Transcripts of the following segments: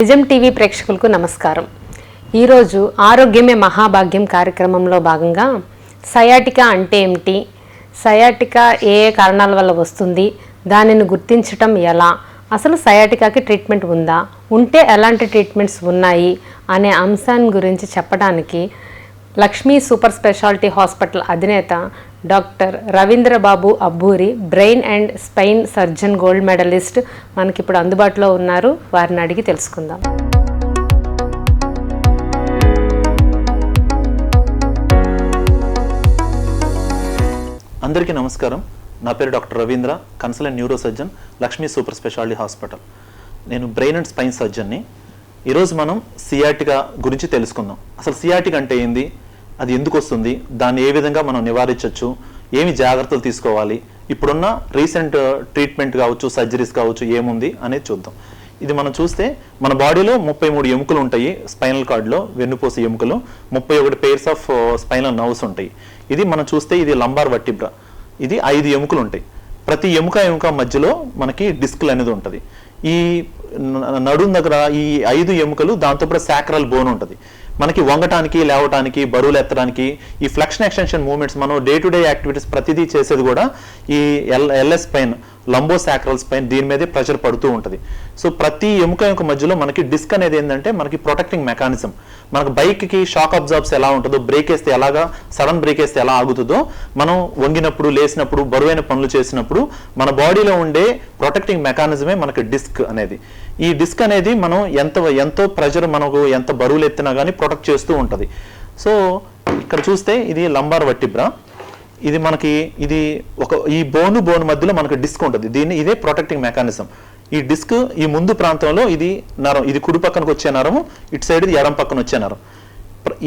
నిజం టీవీ ప్రేక్షకులకు నమస్కారం. ఈరోజు ఆరోగ్యమే మహాభాగ్యం కార్యక్రమంలో భాగంగా సయాటికా అంటే ఏమిటి? సయాటికా ఏ ఏ కారణాల వల్ల వస్తుంది? దానిని గుర్తించటం ఎలా? అసలు సయాటికాకి ట్రీట్మెంట్ ఉందా? ఉంటే ఎలాంటి ట్రీట్మెంట్స్ ఉన్నాయి? అనే అంశాన్ని గురించి చెప్పడానికి లక్ష్మీ సూపర్ స్పెషాలిటీ హాస్పిటల్ అధినేత doctor Ravindrababu Abburi brain and spine surgeon gold medalist మనకి ఇప్పుడు అందుబాటులో ఉన్నారు. వారిని అడిగి తెలుసుకుందాం. అందరికీ నమస్కారం. నా పేరు doctor Ravindra consultant neuro surgeon Lakshmi super speciality hospital. నేను బ్రెయిన్ అండ్ స్పైన్ సర్జన్ని. ఈరోజు మనం సియాటికా గురించి తెలుసుకుందాం. అసలు సియాటిక్ అంటే ఏంది? అది ఎందుకు వస్తుంది? దాన్ని ఏ విధంగా మనం నివారించవచ్చు ఏమి జాగ్రత్తలు తీసుకోవాలి? ఇప్పుడున్న రీసెంట్ ట్రీట్మెంట్ కావచ్చు సర్జరీస్ కావచ్చు ఏముంది అనేది చూద్దాం. ఇది మనం చూస్తే మన బాడీలో ముప్పై మూడు ఎముకలు ఉంటాయి స్పైనల్ కార్డ్లో వెన్నుపూస ఎముకలు. ముప్పై ఒకటి పేర్స్ ఆఫ్ స్పైనల్ నర్వ్స్ ఉంటాయి. ఇది మనం చూస్తే ఇది లంబార్ వట్టిబ్రా ఇది ఐదు ఎముకలు ఉంటాయి. ప్రతి ఎముక ఎముక మధ్యలో మనకి డిస్క్లు అనేది ఉంటుంది. ఈ నడుం దగ్గర ఈ ఐదు ఎముకలు దాంతోపాటు సాక్రల్ బోన్ ఉంటుంది. మనకి వంగటానికి లేవటానికి బరువులు ఎత్తడానికి ఈ ఫ్లెక్షన్ ఎక్స్టెన్షన్ మూమెంట్స్ మనం డే టు డే యాక్టివిటీస్ ప్రతిదీ చేసేది కూడా ఈ L LS spine lumbo sacrals పైన దీని మీదే ప్రెషర్ పడుతూ ఉంటుంది. సో ప్రతి ఎముక ఎముక మధ్యలో మనకి డిస్క్ అనేది ఏంటంటే మనకి ప్రొటెక్టింగ్ మెకానిజం. మనకు బైక్కి షాక్ అబ్జార్బ్స్ ఎలా ఉంటుందో బ్రేక్ వేస్తే ఎలాగా సడన్ బ్రేక్ వేస్తే ఎలా ఆగుతుందో మనం వంగినప్పుడు లేసినప్పుడు బరువైన పనులు చేసినప్పుడు మన బాడీలో ఉండే ప్రొటెక్టింగ్ మెకానిజమే మనకి డిస్క్ అనేది. ఈ డిస్క్ అనేది మనం ఎంత ఎంతో ప్రెషర్ మనకు ఎంత బరువులు ఎత్తినా కానీ ప్రొటెక్ట్ చేస్తూ ఉంటుంది. సో ఇక్కడ చూస్తే ఇది లంబార్ వట్టిబ్రా ఇది మనకి ఇది ఒక ఈ బోను బోన్ మధ్యలో మనకు డిస్క్ ఉంటుంది. దీన్ని ఇదే ప్రొటెక్టింగ్ మెకానిజం ఈ డిస్క్ ఈ ముందు ప్రాంతంలో ఇది నరం ఇది కుడి పక్కనకు వచ్చే నరము ఇటు సైడ్ ఇది ఎడం పక్కన వచ్చే నరం.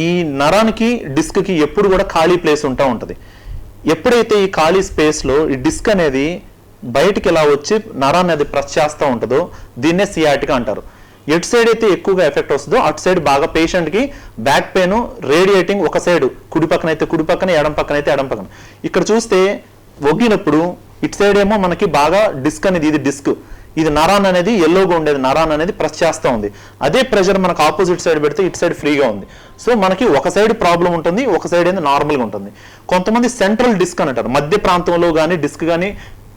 ఈ నరానికి డిస్క్కి ఎప్పుడు కూడా ఖాళీ ప్లేస్ ఉంటా ఉంటుంది. ఎప్పుడైతే ఈ ఖాళీ స్పేస్లో ఈ డిస్క్ అనేది బయటికి ఇలా వచ్చి నరాన్ని అది ప్రెస్ చేస్తూ ఉంటుందో దీన్నే సియాటిక్ అంటారు. ఎటు సైడ్ అయితే ఎక్కువగా ఎఫెక్ట్ వస్తుందో అటు సైడ్ బాగా పేషెంట్కి బ్యాక్ పెయిన్ రేడియేటింగ్ ఒక సైడ్ కుడి పక్కన అయితే కుడి పక్కన ఎడం పక్కన అయితే ఎడం పక్కన. ఇక్కడ చూస్తే ఒగ్గినప్పుడు ఇటు సైడ్ ఏమో మనకి బాగా డిస్క్ అనేది ఇది డిస్క్ ఇది నరాన్ అనేది ఎల్లోగా ఉండేది నరాన్ అనేది ప్రెస్ చేస్తూ ఉంది. అదే ప్రెషర్ మనకు ఆపోజిట్ సైడ్ పెడితే ఇటు సైడ్ ఫ్రీగా ఉంది. సో మనకి ఒక సైడ్ ప్రాబ్లం ఉంటుంది ఒక సైడ్ అయితే నార్మల్గా ఉంటుంది. కొంతమంది సెంట్రల్ డిస్క్ అని అంటారు. మధ్య ప్రాంతంలో కానీ డిస్క్ కానీ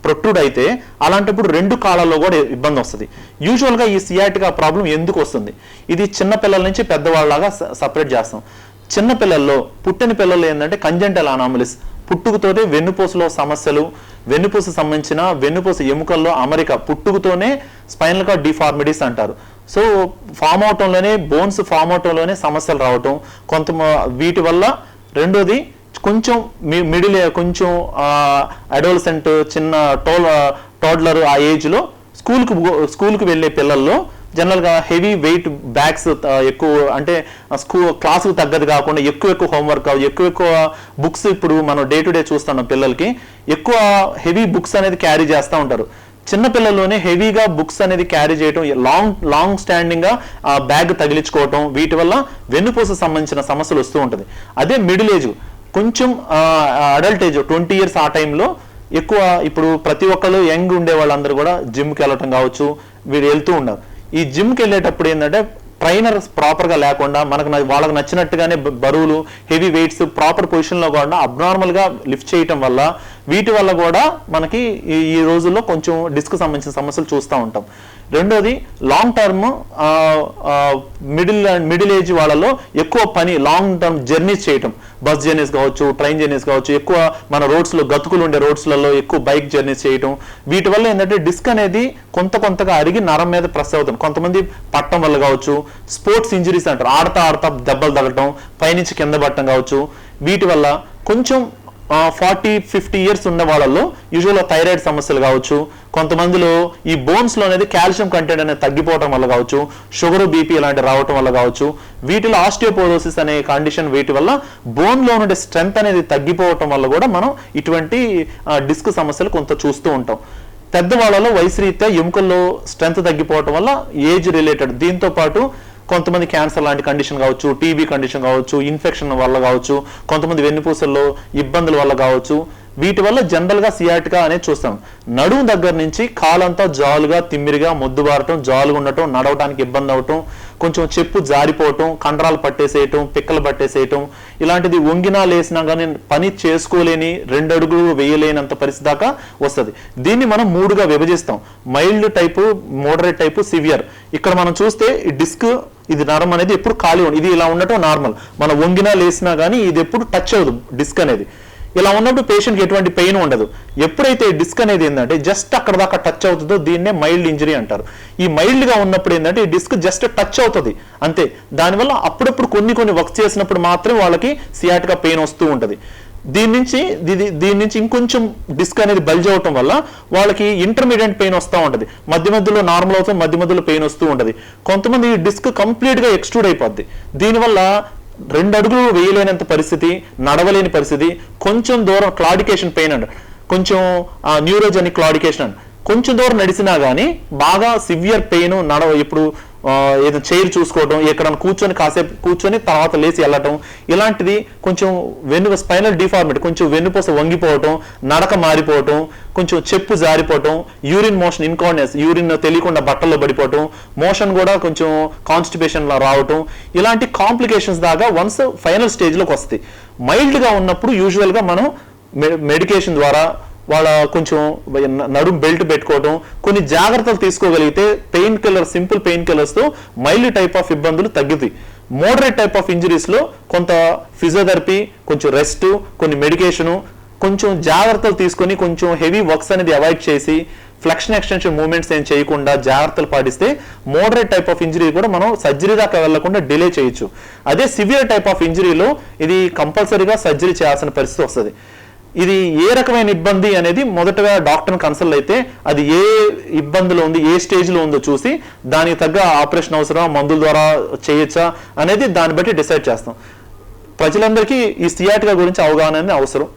ప్రొట్రూడ్ అయితే అలాంటప్పుడు రెండు కాళ్ళల్లో కూడా ఇబ్బంది వస్తుంది. యూజువల్గా ఈ సియాటికా ప్రాబ్లం ఎందుకు వస్తుంది? ఇది చిన్న పిల్లల నుంచి పెద్దవాళ్ళలాగా సపరేట్ చేస్తాం. చిన్న పిల్లల్లో పుట్టిన పిల్లలు ఏంటంటే కంజెంటల్ అనామలిస్. పుట్టుకతోనే వెన్నుపూసలో సమస్యలు వెన్నుపూస సంబంధించిన వెన్నుపూస ఎముకల్లో అమరిక పుట్టుకతోనే స్పైనల్ కార్డ్ డిఫార్మిటీస్ అంటారు. సో ఫామ్ అవటంలోనే బోన్స్ ఫామ్ అవటంలోనే సమస్యలు రావటం కొంత వీటి వల్ల రెండోది కొంచెం మిడిల్ కొంచెం అడోల్సెంట్ చిన్న టోల్ టోడ్లర్ ఆ ఏజ్లో స్కూల్కి స్కూల్కి వెళ్ళే పిల్లల్లో జనరల్గా హెవీ వెయిట్ బ్యాగ్స్ ఎక్కువ అంటే స్కూల్ క్లాసుకు తగ్గదు కాకుండా ఎక్కువ ఎక్కువ హోంవర్క్ ఎక్కువ ఎక్కువ బుక్స్ ఇప్పుడు మనం డే టు డే చూస్తున్నాం పిల్లలకి ఎక్కువ హెవీ బుక్స్ అనేది క్యారీ చేస్తూ ఉంటారు. చిన్న పిల్లల్లోనే హెవీగా బుక్స్ అనేది క్యారీ చేయడం లాంగ్ లాంగ్ స్టాండింగ్గా ఆ బ్యాగ్ తగిలించుకోవటం వీటి వల్ల వెన్నుపూస సంబంధించిన సమస్యలు వస్తూ ఉంటుంది. అదే మిడిల్ ఏజ్ కొంచెం అడల్ట్ ఏజ్ ట్వంటీ ఇయర్స్ ఆ టైంలో ఎక్కువ ఇప్పుడు ప్రతి ఒక్కరు యంగ్ ఉండే వాళ్ళందరూ కూడా జిమ్కి వెళ్ళటం కావచ్చు వీరు వెళ్తూ ఉన్నారు. ఈ జిమ్కి వెళ్ళేటప్పుడు ఏంటంటే ట్రైనర్ ప్రాపర్గా లేకుండా మనకు వాళ్ళకి నచ్చినట్టుగానే బరువులు హెవీ వెయిట్స్ ప్రాపర్ పొజిషన్లో కూడా అబ్నార్మల్గా లిఫ్ట్ చేయటం వల్ల వీటి వల్ల కూడా మనకి ఈ ఈ రోజుల్లో కొంచెం డిస్క్ సంబంధించిన సమస్యలు చూస్తూ ఉంటాం. రెండోది long term middle middle age వాళ్ళలో ఎక్కువ పని లాంగ్ టర్మ్ జర్నీస్ చేయటం. బస్ జర్నీస్ కావచ్చు ట్రైన్ జర్నీస్ కావచ్చు ఎక్కువ మన రోడ్స్లో గతుకులు ఉండే రోడ్స్లలో ఎక్కువ బైక్ జర్నీస్ చేయటం. వీటి వల్ల ఏంటంటే డిస్క్ అనేది కొంత కొంతగా అరిగి నరం మీద ప్రెస్ అవుతుంది కొంతమంది పట్టం వల్ల కావచ్చు స్పోర్ట్స్ ఇంజరీస్ అంటారు. ఆడతా ఆడతా దెబ్బలు తగలటం పైనుంచి కింద పట్టడం కావచ్చు. వీటి వల్ల కొంచెం ఫార్టీ ఫిఫ్టీ ఇయర్స్ ఉన్న వాళ్ళలో యూజువల్గా థైరాయిడ్ సమస్యలు కావచ్చు కొంతమందిలో ఈ బోన్స్లో అనేది కాల్షియం కంటెంట్ అనేది తగ్గిపోవడం వల్ల కావచ్చు షుగర్ బీపీ ఇలాంటి రావటం వల్ల కావచ్చు వీటిలో ఆస్టియోపోరోసిస్ అనే కండిషన్ వీటి వల్ల బోన్లో ఉండే స్ట్రెంత్ అనేది తగ్గిపోవటం వల్ల కూడా మనం ఇటువంటి డిస్క్ సమస్యలు కొంత చూస్తూ ఉంటాం. పెద్దవాళ్ళలో వయసు రీత్యా ఎముకల్లో స్ట్రెంత్ తగ్గిపోవటం వల్ల ఏజ్ రిలేటెడ్ దీంతో పాటు కొంతమంది క్యాన్సర్ లాంటి కండిషన్ కావచ్చు టీబీ కండిషన్ కావచ్చు ఇన్ఫెక్షన్ వల్ల కావచ్చు కొంతమంది వెన్నుపూసల్లో ఇబ్బందుల వల్ల కావచ్చు వీటి వల్ల జనరల్గా సియాటికా అనేది చూస్తాం. నడుము దగ్గర నుంచి కాలంతా జాలుగా తిమ్మిరిగా మొద్దుబారటం జాలుగా ఉండటం నడవటానికి ఇబ్బంది అవటం కొంచెం చెప్పు జారిపోవటం కండరాలు పట్టేసేయటం పిక్కలు పట్టేసేయటం ఇలాంటిది వంగినా లేసినా కానీ పని చేసుకోలేని రెండు అడుగులు వేయలేనంత పరిస్థితి దాకా వస్తుంది. దీన్ని మనం మూడుగా విభజిస్తాం. Mild type moderate type severe. ఇక్కడ మనం చూస్తే డిస్క్ ఇది నరం అనేది ఎప్పుడు ఖాళీ ఉంది ఇది ఇలా ఉండటం నార్మల్ మనం వంగినా లేసినా కానీ ఇది ఎప్పుడు టచ్ అవ్వదు డిస్క్ అనేది. ఇలా ఉన్నప్పుడు పేషెంట్కి ఎటువంటి పెయిన్ ఉండదు. ఎప్పుడైతే డిస్క్ అనేది ఏంటంటే జస్ట్ అక్కడ దాకా టచ్ అవుతుందో దీన్నే మైల్డ్ ఇంజరీ అంటారు. ఈ మైల్డ్గా ఉన్నప్పుడు ఏంటంటే ఈ డిస్క్ జస్ట్ టచ్ అవుతుంది. అంతే. దానివల్ల అప్పుడప్పుడు కొన్ని కొన్ని వర్క్ చేసినప్పుడు మాత్రమే వాళ్ళకి సియాట్గా పెయిన్ వస్తూ ఉంటుంది. దీని నుంచి దీని నుంచి ఇంకొంచెం డిస్క్ అనేది బల్జ్ అవటం వల్ల వాళ్ళకి ఇంటర్మీడియట్ పెయిన్ వస్తూ ఉంటుంది. మధ్య మధ్యలో నార్మల్ అవుతుంది మధ్య మధ్యలో పెయిన్ వస్తూ ఉంటుంది. కొంతమంది ఈ డిస్క్ కంప్లీట్గా ఎక్స్ట్రూడ్ అయిపోద్ది. దీనివల్ల రెండు అడుగులు వేయలేనంత పరిస్థితి నడవలేని పరిస్థితి కొంచెం దూరం క్లాడికేషన్ పెయిన్ అంట కొంచెం న్యూరోజెనిక్ క్లాడికేషన్ అండ్ కొంచెం దూరం నడిచినా కానీ బాగా సివియర్ పెయిన్ నడవ ఇప్పుడు ఏదో చైర్ చూసుకోవడం ఎక్కడ కూర్చొని కాసేపు కూర్చొని తర్వాత లేచి వెళ్ళటం ఇలాంటిది కొంచెం వెన్ను స్పైనల్ డిఫార్మిటీ కొంచెం వెన్నుపూస వంగిపోవటం నడక మారిపోవటం కొంచెం చెప్పు జారిపోవటం యూరిన్ మోషన్ ఇన్కాన్షియస్ యూరిన్ తెలియకుండా బట్టల్లో పడిపోవటం మోషన్ కూడా కొంచెం కాన్స్టిపేషన్లో రావటం ఇలాంటి కాంప్లికేషన్స్ దాకా వన్స్ ఫైనల్ స్టేజ్లోకి వస్తాయి. మైల్డ్గా ఉన్నప్పుడు యూజువల్గా మనం మెడికేషన్ ద్వారా వాళ్ళ కొంచెం నడుం బెల్ట్ పెట్టుకోవడం కొన్ని జాగ్రత్తలు తీసుకోగలిగితే పెయిన్ కిల్లర్ సింపుల్ పెయిన్ కిల్లర్స్తో మైల్డ్ టైప్ ఆఫ్ ఇబ్బందులు తగ్గుతాయి మోడరేట్ టైప్ ఆఫ్ ఇంజరీస్లో కొంత ఫిజియోథెరపీ కొంచెం రెస్ట్ కొన్ని మెడికేషను కొంచెం జాగ్రత్తలు తీసుకొని కొంచెం హెవీ వర్క్స్ అనేది అవాయిడ్ చేసి ఫ్లెక్షన్ ఎక్స్టెన్షన్ మూవ్మెంట్స్ ఏం చేయకుండా జాగ్రత్తలు పాటిస్తే మోడరేట్ టైప్ ఆఫ్ ఇంజరీ కూడా మనం సర్జరీ దాకా వెళ్ళకుండా డిలే చేయొచ్చు. అదే సివియర్ టైప్ ఆఫ్ ఇంజరీలో ఇది కంపల్సరీగా సర్జరీ చేయాల్సిన పరిస్థితి వస్తుంది. ఇది ఏ రకమైన ఇబ్బంది అనేది మొదటగా డాక్టర్ని కన్సల్ట్ అయితే అది ఏ ఇబ్బందిలో ఉంది ఏ స్టేజ్లో ఉందో చూసి దానికి తగ్గ ఆపరేషన్ అవసరం మందుల ద్వారా చేయొచ్చా అనేది దాన్ని బట్టి డిసైడ్ చేస్తాం. ప్రజలందరికీ ఈ సియాటికా గురించి అవగాహన అనేది అవసరం.